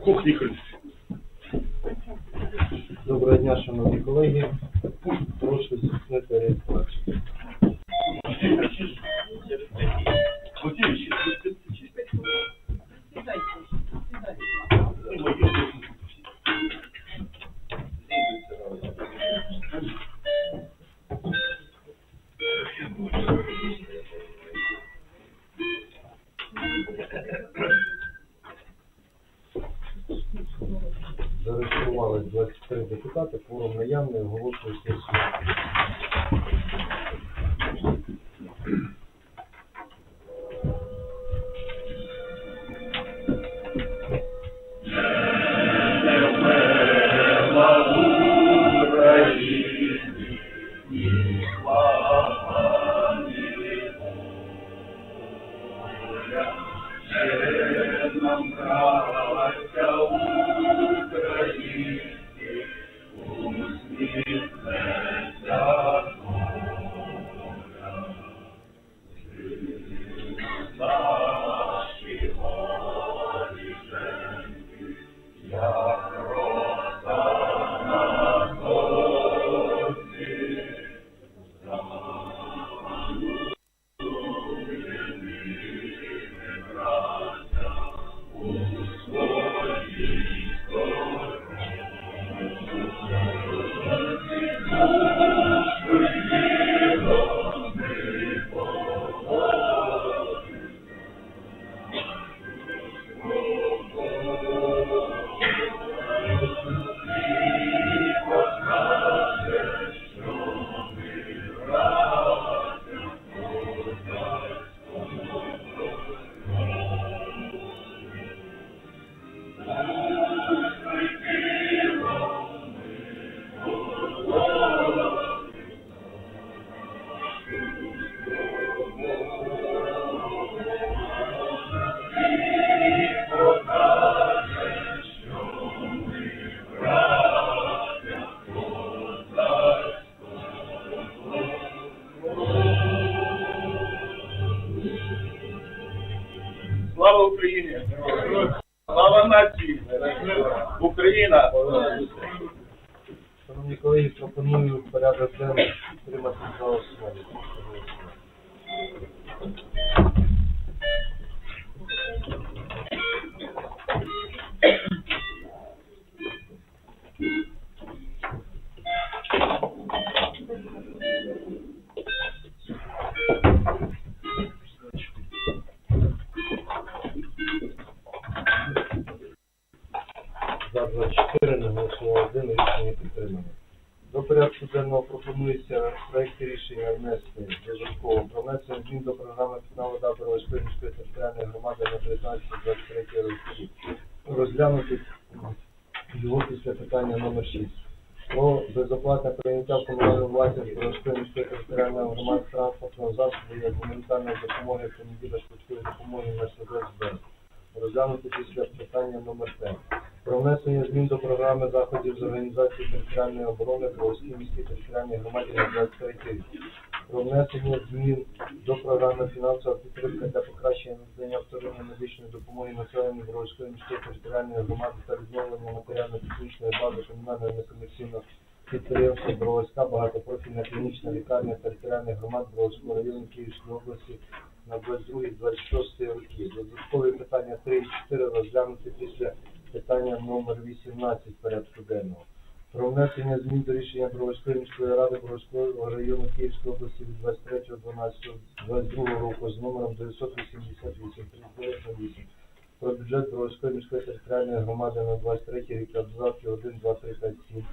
кухні ходить. Доброго дня, шановні колеги. Прошу здійснити реєстрацію. Зареєструвалися Мерседес-Бенз. Розглянути після питання номер 5 про внесення змін до програми заходів з організації територіальної оборони Бровській міській територіальній громаді на 23 рік. Про внесення змін до програми фінансова підтримка для покращення надання вторинної медичної допомоги населенню Бровської міської територіальної громади та відновлення матеріально-технічної бази комунального некомерційного підприємства Бровська багатопрофільна клінічна лікарня територіальних громад Бровського району Київської області на 22-26 роки. Додаткові питання 3 і 4 розглянути після питання номер 18 порядку денного. Про внесення змін до рішення Броварської міської ради Броварського району Київської області від 23.12.22 року з номером 988 3908 про бюджет Броварської міської територіальної громади на 23 рік абзаці 1, 2, 3, 5, 7.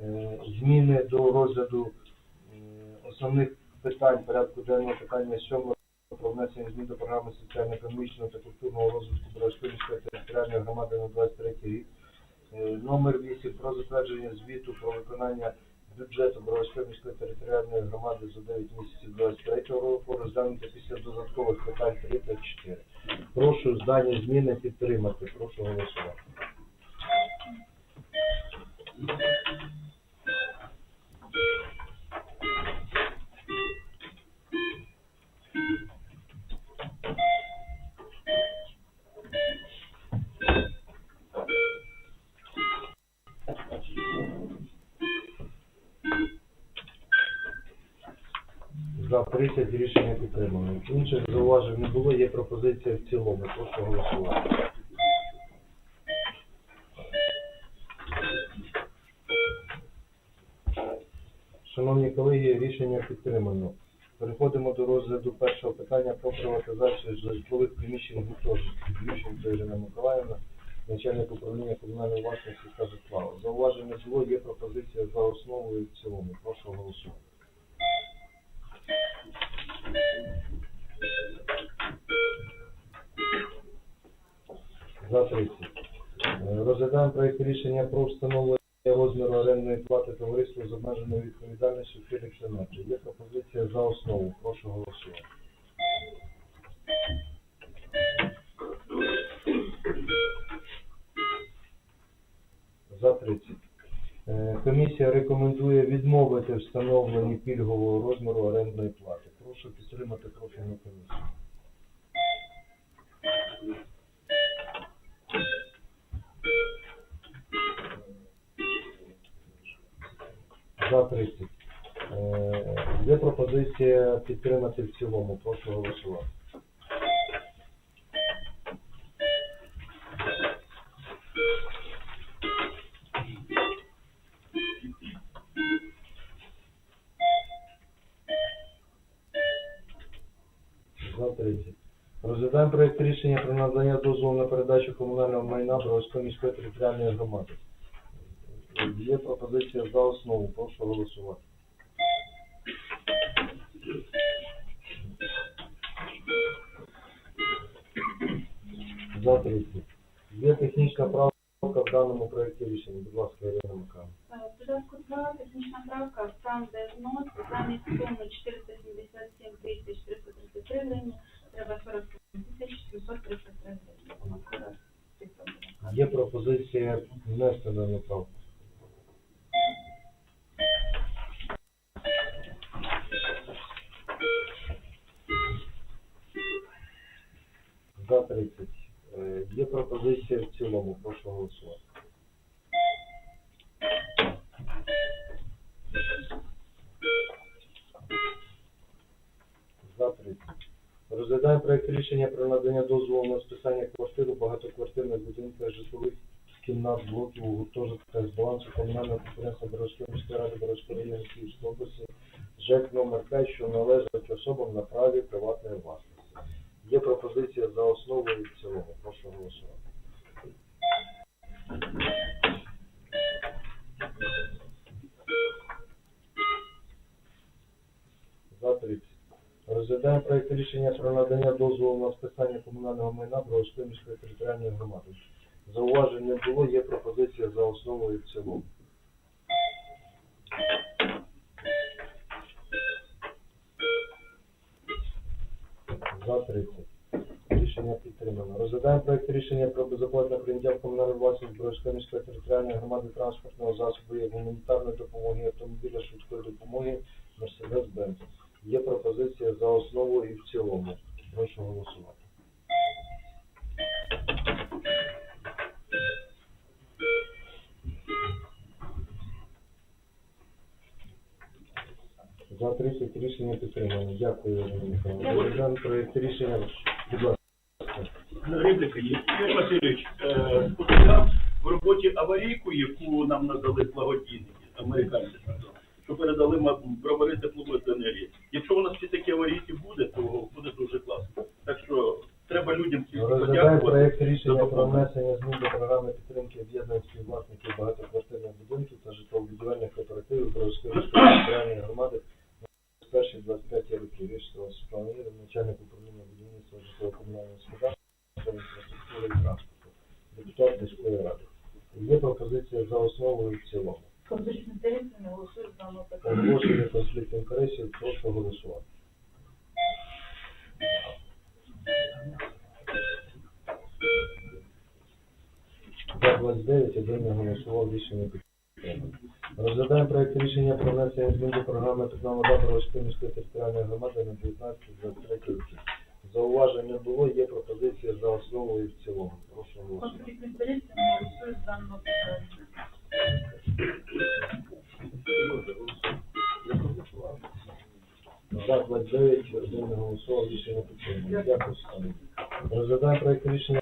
Е, Зміни до розгляду основних питань порядку денного питання 7 про внесення змін до програми соціально-економічного та культурного розвитку Броварської територіальної громади на 23 рік. Е, Номер 8 про затвердження звіту про виконання бюджету міської територіальної громади за 9 місяців 23 року розглянути після додаткових питань 3 та 4. Прошу здані зміни підтримати. Прошу голосувати. За 30 рішення підтримано. Інших зауважень не було, є пропозиція в цілому. Прошу голосувати. Шановні колеги, рішення підтримано. Переходимо до розгляду першого питання про приватизацію житлових приміщень гуртожитків. Ющенко Ірина Миколаївна, начальник управління комунальної власності та житла. Зауваження було, є пропозиція за основу і в цілому. Прошу голосувати. Розглядаємо рішення про встановлення розміру орендної плати товариству з обмеженою відповідальністю Філікс Енерджі. Є пропозиція за основу. Прошу голосувати. За 30. Е, Є пропозиція підтримати в цілому. Прошу голосувати. За 30. Розглядаємо проєкт рішення про надання дозволу на передачу комунального майна Бровської міської територіальної громади. Є пропозиція за основу. Прошу голосувати. За 30. Є технічна правка в даному проєкті рішення. Будь ласка, Ірина Михайловна. Е, В додатку 2 технічна правка, там де знос, замість суми 477 тисяч 333 гривні, треба 47 тисяч 733 гривні. Вона скоро цифра буде. Є пропозиція внести дану правку. За 30. Е, Є пропозиція в цілому. Прошу голосувати. За 30. Розглядаємо проєкт рішення про надання дозволу на списання квартир у багатоквартирних будинках житлових кімнат блоків гуртожитках з балансу комунального підприємства Боровської міської ради Боровської району Київської області ЖЕК номер 5, що належать особам на праві приватної власності. Є пропозиція за основу і в цілому. Прошу голосувати. За 30. Розглядаємо проєкт рішення про надання дозволу на списання комунального майна Бровської міської територіальної громади. Зауважень не було, є пропозиція за основу і в цілому. За 30. Рішення підтримано. Розглядаємо проєкт рішення про безоплатне прийняття в комунальну власність Збройської міської територіальної громади транспортного засобу як гуманітарної допомоги автомобіля швидкої допомоги Мерседес-Бенц. Є пропозиція за основу і в цілому. Прошу голосувати. За 30 рішення підтримано. Дякую, Ірина Михайловна. Проєкт рішення. Будь ласка. Репліка є. Юрій Васильович, е, в роботі аварійку, яку нам надали благодійники, американці, що передали ма- бровари тепловозенергії. Якщо у нас всі такі аварійки буде, то буде дуже класно. Так що треба людям всім Розглядаємо подякувати. проєкт рішення про внесення змін до програми підтримки об'єднань співвласників багатоквартирних будинків та житлово-будівельних кооперативів Бровської міської територіальної громади з перших 25 років. Рішила Світлана начальник управління будівництва житлово-комунального господарства, інфраструктури і транспорту, депутат міської ради. Є пропозиція за основу і в цілому. Конфлікт інтересів не голосують за даного питання. Оголошення конфлікту інтересів, прошу голосувати. За 29 один не голосував рішення підтримано. Розглядаємо проєкт рішення про внесення змін до програми «Питна вода Боровської міської територіальної громади на 19-23 роки. Зауважень не було, є пропозиція за основу і в цілому. Прошу голосувати. Конфлікт інтересів не голосують за даного питання. За 29, не голосував, рішення підтримано. Дякую. Розглядаємо проект рішення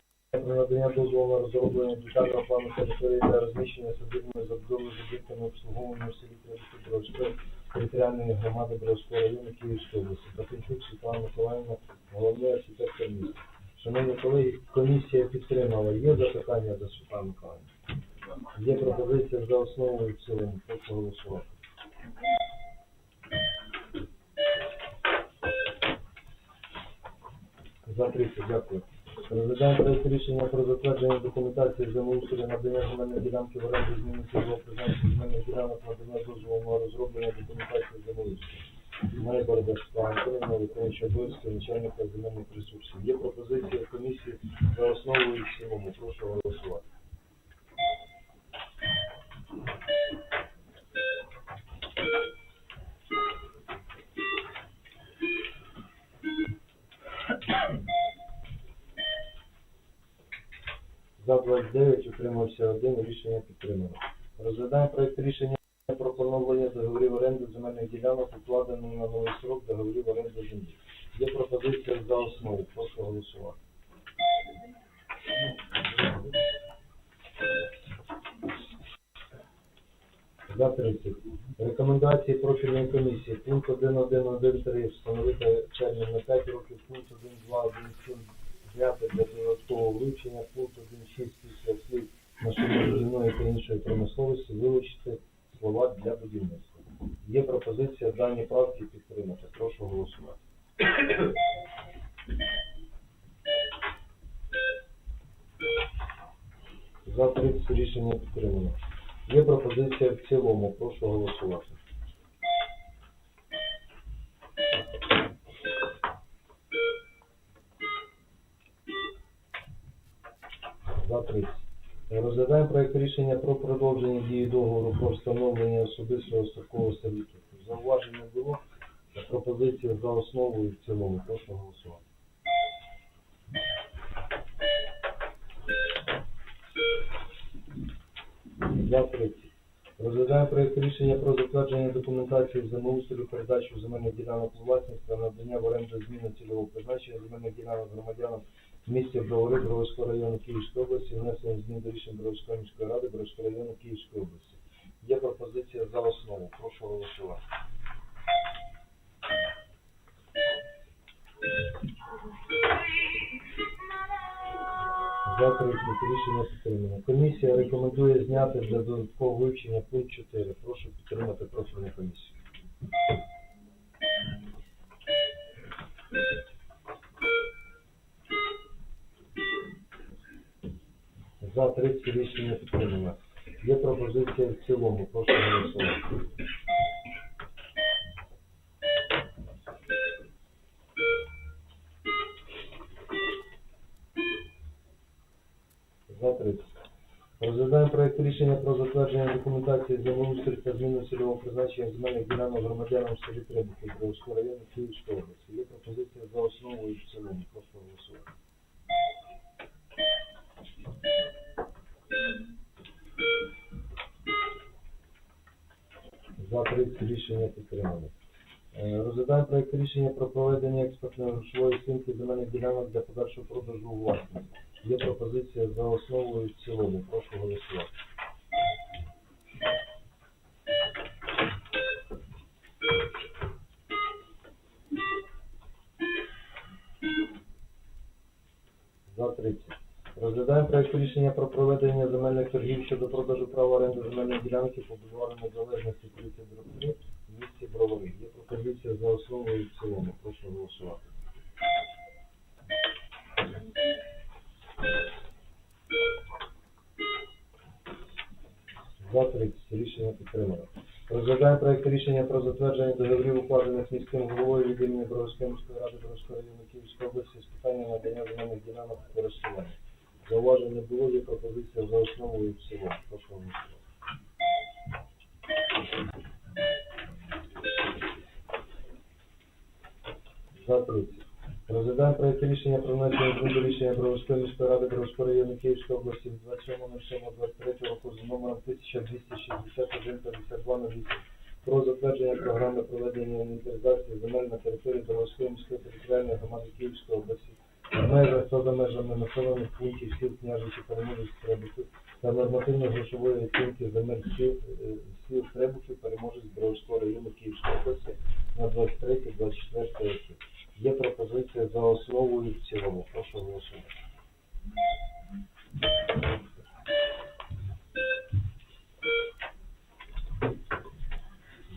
надання дозволу на розроблення детального плану території для розміщення садибної забудови з об'єктами обслуговування в селі Кривської територіальної громади Бровського району Київської області. Патенчук Світлана Миколаївна, головний архітектор міста. Шановні колеги, комісія підтримала. Є запитання до Світлани Миколаївни? Є пропозиція за основу і в цілому. Прошу голосувати. За 30, дякую. Розглядаємо проєкт рішення про затвердження документації землеустрою надання земельної ділянки в оренду зміни цільового призначення земельних ділянок надання дозволу на розроблення документації землеустрою. Має Борода Світлана Антонівна, виконуюча обов'язки начальника земельних ресурсів. Є пропозиція комісії за основу і в цілому. Прошу голосувати. Утримався рішення підтримано. Розглядаємо проект рішення про поновлення договорів оренди земельних ділянок, укладених на новий срок договорів оренди землі. Є пропозиція за основу. Прошу голосувати. За 30. Рекомендації профільної комісії. Пункт 1.1.1.3 встановити термін на 5 років. Пункт 1.2.1.7 зняти для додаткового вивчення. Пункт 1.6 після слів машинобудівної та іншої промисловості вилучити слова для будівництва. Є пропозиція дані правки підтримати. Прошу голосувати. За 30 рішення підтримано. Є пропозиція в цілому. Прошу голосувати. Рішення про продовження дії договору про встановлення особистого строкового сервітуту. Зауважень не було. Пропозиція за основу і в цілому. Прошу голосувати. За 30. Розглядаємо проект рішення про затвердження документації землеустрою передачу земельних ділянок у власність та надання в оренду зміни цільового призначення земельних ділянок громадянам в місті Бровари Броварського району Київської області, внесення змін до рішень Броварської міської ради Броварського району Київської області. Є пропозиція за основу. Прошу голосувати. За 30 рішення підтримано. Комісія рекомендує зняти для додаткового вивчення пункт 4. Прошу підтримати профільну комісію. За 30 рішення підтримано. Є пропозиція в цілому. Прошу голосувати. За 30. Розглядаємо проект рішення про затвердження документації землеустрою та зміну цільового призначення земельних ділянок громадянам селі Требухи Бровського району Київської області. Є пропозиція за основу і в цілому. Прошу голосувати. За 30 рішення підтримано. Е, Розглядаємо проект рішення про проведення експертної грошової оцінки земельних ділянок для подальшого продажу у власність. Є пропозиція за основу і в цілому. Прошу голосувати. За 30. Розглядаємо проект рішення про проведення земельних торгів щодо продажу права оренди земельної ділянки по бульвару Незалежності 30 3 в місті Бровари. Є пропозиція за основу і в цілому. Прошу голосувати. За 30. Рішення підтримано. Розглядаємо проект рішення про затвердження договорів, укладених міським головою від імені Броварської міської ради Броварського району Київської області з питання надання земельних ділянок користування. Зауважень не було, є пропозиція за основу і в цілому. Прошу голосувати. За 30. Розглядаємо проект рішення про внесення змін до рішення Броварської міської ради Броварського району Київської області від 27.07.23 року за номером 1261 52 на 8 про затвердження програми проведення інвентаризації земель на території Дорожської міської територіальної громади Київської області межах та за межами населених пунктів сіл княжичі Перемоги Стребухів та нормативно-грошової оцінки земель сіл, е, сіл Стребухів переможець Бровського району Київської області на 23-24 роки. Є пропозиція за основу і в цілому. Прошу голосувати.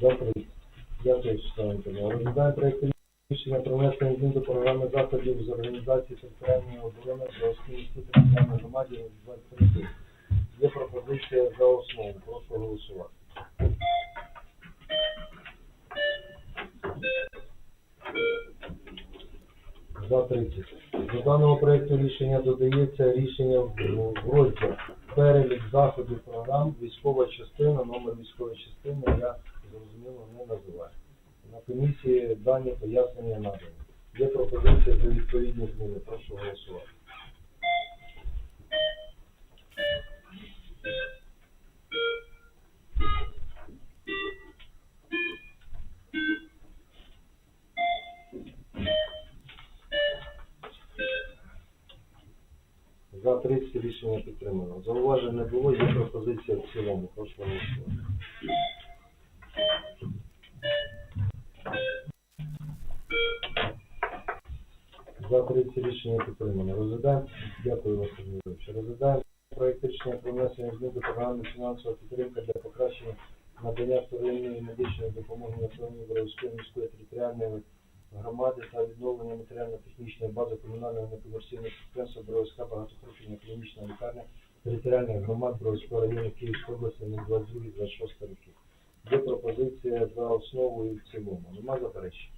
За 30. Дякую, Світлана Анатоліївна. Розглядає проєкт рішення про внесення змін до програми заходів з організації територіальної оборони Бровській міській територіальній громаді на 23. Є пропозиція за основу. Прошу голосувати. За 30. До даного проекту рішення додається рішення в розділ перелік заходів програм, військова частина, номер військової частини я зрозуміло не називаю. На комісії дані пояснення надані. Є пропозиція за відповідні зміни. Прошу голосувати. За 30 рішення підтримано. Зауважень не було, є пропозиція в цілому. Прошу голосувати. 30 рішення підтримано. Розглядаємо. Дякую, Василь Юрійович. Розглядаємо проєкт рішення про внесення змін до програми фінансова підтримка для покращення надання вторинної медичної допомоги населенню Бровської міської територіальної громади та відновлення матеріально-технічної бази комунального некомерційного підприємства Бровська багатопрофільна клінічна лікарня територіальних громад Бровського району Київської області на 22-26 років. Є пропозиція за основу і в цілому. Нема заперечень?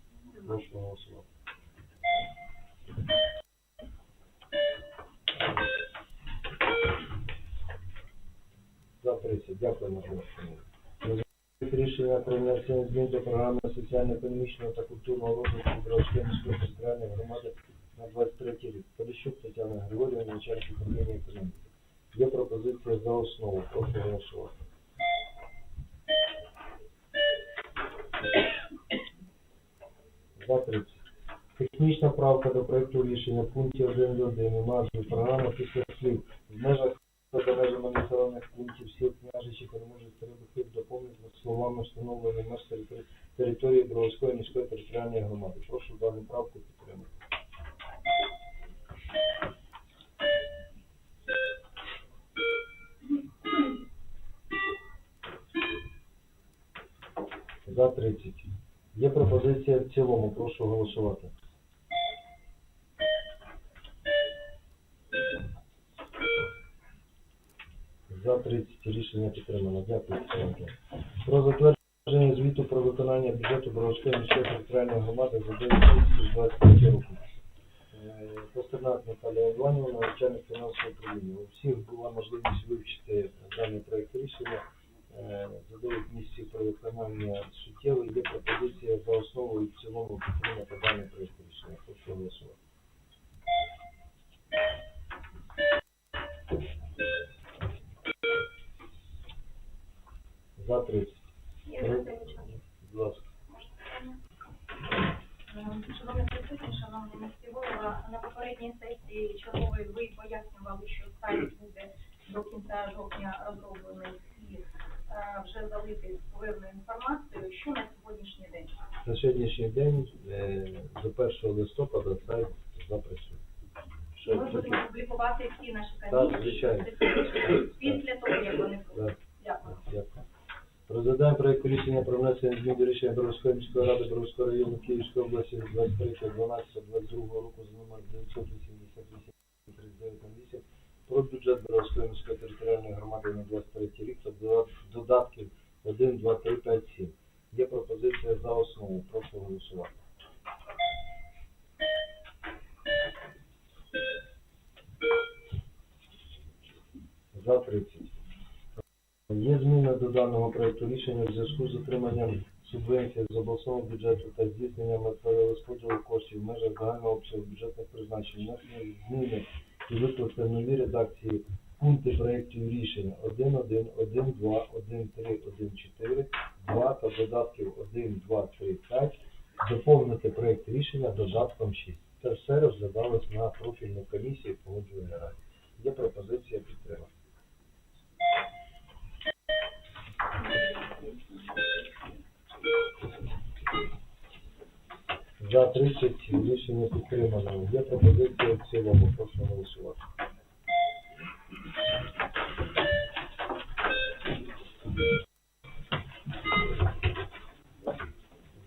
Прошу голосувати. За 30. Дякую, Марина Рішення про внесення змін до програми соціально-економічного та культурного розвитку Бровської міської територіальної громади на 23 рік. Поліщук Тетяна Григорівна, начальник управління економіки. Є пропозиція за основу. Прошу голосувати. За 30. Технічна правка до проекту рішення пункті 1.1 у назві програми після слів в межах за межами населених пунктів сіл княжичі переможець Теребухів доповнити словами встановлення меж території Бровської міської територіальної громади. Прошу дану правку підтримати. За 30. Є пропозиція в цілому. Прошу голосувати. Рішення підтримано. Дякую. Про затвердження звіту про виконання бюджету Боровської міської територіальної громади за 2023 року. Е, Наталія Іванівна, начальник фінансового управління. У всіх була можливість вивчити даний проект рішення. Е, Задають місці про виконання суттєво. Є пропозиція за основу і в цілому підтримати даний проект рішення. Прошу голосувати. За 30. Є запитання? Будь ласка. Шановні присутні, шановні міські голова, на попередній сесії чергової ви пояснювали, що сайт буде до кінця жовтня розроблений і е, вже залитий певною інформацією, що на сьогоднішній день. На сьогоднішній день е, до 1 листопада сайт запрацює. Ми будемо публікувати всі наші Так, комісії звичайно. після того, як вони будуть. Дякую. Дякую. Розглядаємо проект рішення про внесення змін до рішення Боровської міської ради Боровського району Київської області з 23.12.22 року з номер 988 3908 про бюджет Боровської міської територіальної громади на 23 рік та додатків 1, 2, 3, 5, 7. Є пропозиція за основу. Прошу голосувати. За 30. Є зміни до даного проекту рішення в зв'язку з отриманням субвенцій з обласного бюджету та здійсненням перерозподілу коштів в межах загального обсягу бюджетних призначень. Внесені зміни і викласти в новій редакції пункти проєктів рішення 1.1, 1.2, 1.3, 1.4, 2 та додатків 1, 2, 3, 5 доповнити проект рішення додатком 6. Це все розглядалось на профільній комісії погоджувальної раді. Є пропозиція підтримати. За 30 рішення підтримано. Є пропозиція в цілому. Прошу голосувати.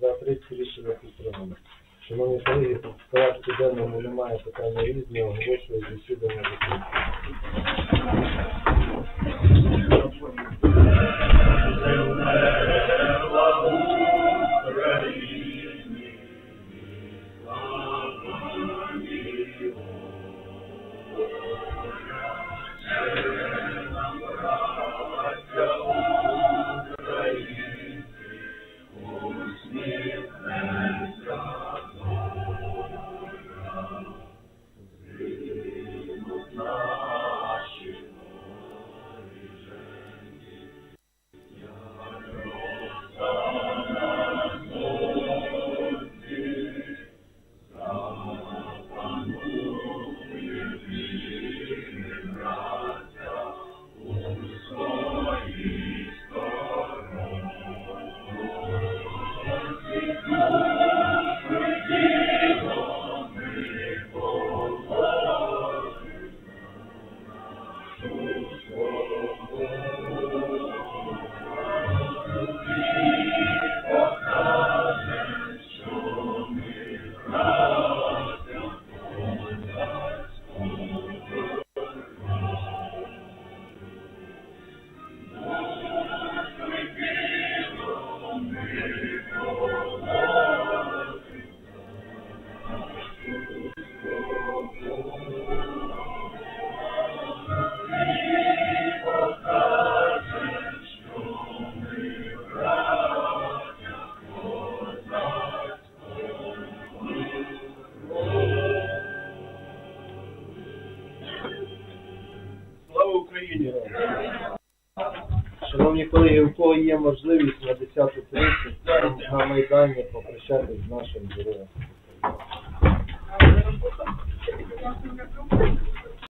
За 30 рішення підтримано. Шановні колеги, в порядку денному немає питання різні, оголошую засідання закритим. 我选择的。